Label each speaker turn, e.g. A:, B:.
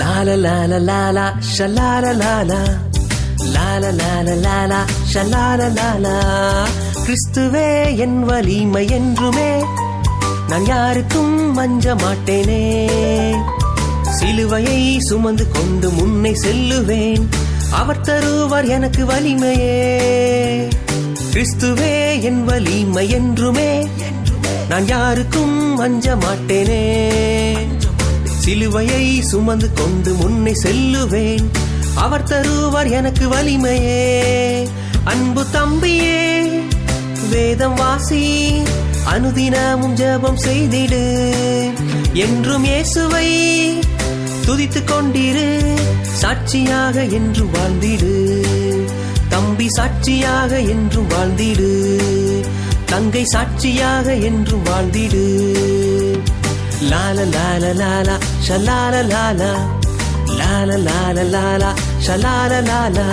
A: லால லால லாலா ஷலால லாலா லால லால லாலா ஷலால லாலா கிறிஸ்துவே என் வலிமை என்றுமே நான் யாருக்கும் மஞ்ச மாட்டேனே சிலுவையை சுமந்து கொண்டு முன்னே செல்லுவேன். அவர் தருவார் எனக்கு வலிமையே. கிறிஸ்துவே என் வலிமை என்றுமே. நான் யாருக்கும் மஞ்ச மாட்டேனே சிலுவையை சுமந்து கொண்டு முன்னே செல்லுவேன். அவர் தருவார் எனக்கு வலிமையே. அன்பு தம்பியே வேதம் வாசி அனுதினமும் ஜபம் செய்திடு. என்றும் இயேசுவை துதித்து கொண்டிரு. சாட்சியாக என்று வாழ்ந்திடு. தம்பி சாட்சியாக என்று வாழ்ந்திடு. தங்கை சாட்சியாக என்று வாழ்ந்திடு. லால லால லாலா ஷலால லாலா லால லால லாலா ஷலால லாலா